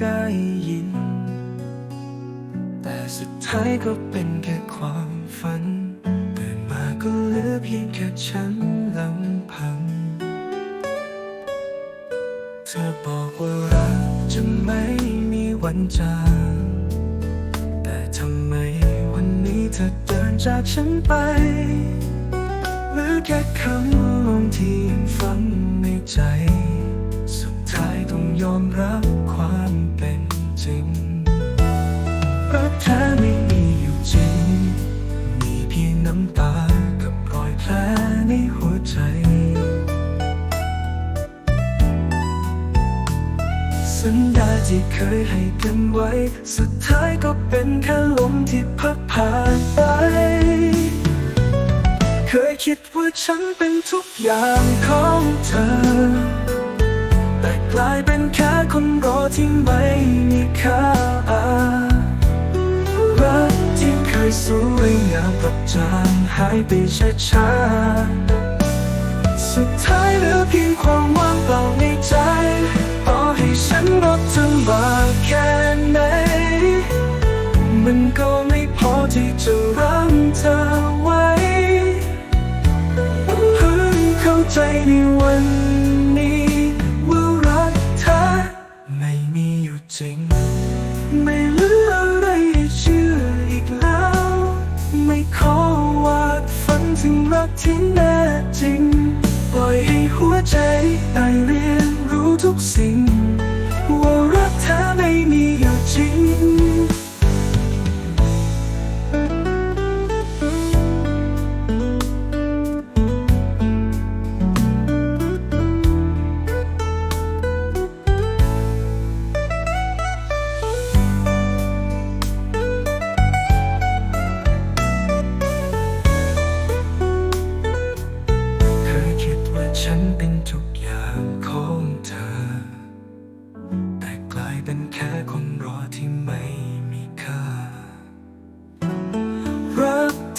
ได้ยิน แต่สุดท้ายก็เป็นแค่ความฝันตื่นมาก็เหลือเพียงแค่ฉันลำพัง เธอบอกว่ารักจะไม่มีวันจางแต่ทำไมวันนี้เธอเดินจากฉันไปเหลือแค่คำลงที่ยังฝังในใจ สุดท้ายต้องยอมรับ ที่เคยให้กันไว้ สุดท้ายก็เป็นแค่ลมที่พัดผ่านไป เคยคิดว่าฉันเป็นทุกอย่างของเธอ แต่กลายเป็นแค่คนรอที่ไม่มีค่ารักที่เคยสวยงามกลับจางหายไปช้าๆ ใจในวันนี้ว่ารักเธอไม่มีอยู่จริง ไม่เหลืออะไรให้เชื่ออีกแล้ว ไม่ขอวาดฝันถึงรักที่แน่จริง ปล่อยให้หัวใจได้เรียนรู้ทุกสิ่ง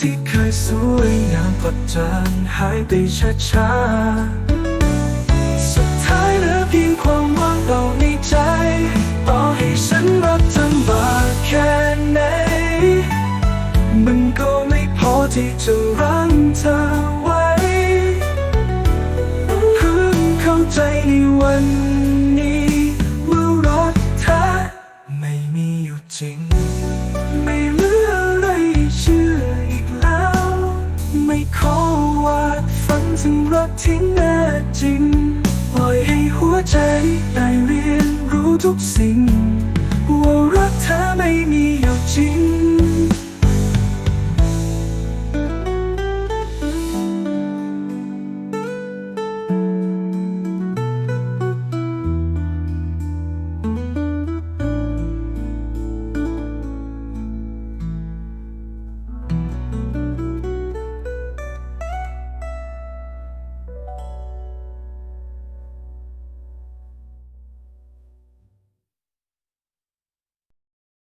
ที่เคยสวยงามก็จางหายไปช้าๆ สุดท้ายเหลือเพียงความว่างเปล่าในใจ ต่อให้ฉันรักเธอมากแค่ไหน มันก็ไม่พอที่จะรั้งเธอไว้เพิ่งเข้าใจในวันนี้ว่ารักเธอไม่มีอยู่จริง จริง ปล่อยให้หัวใจได้เรียนรู้ทุกสิ่ง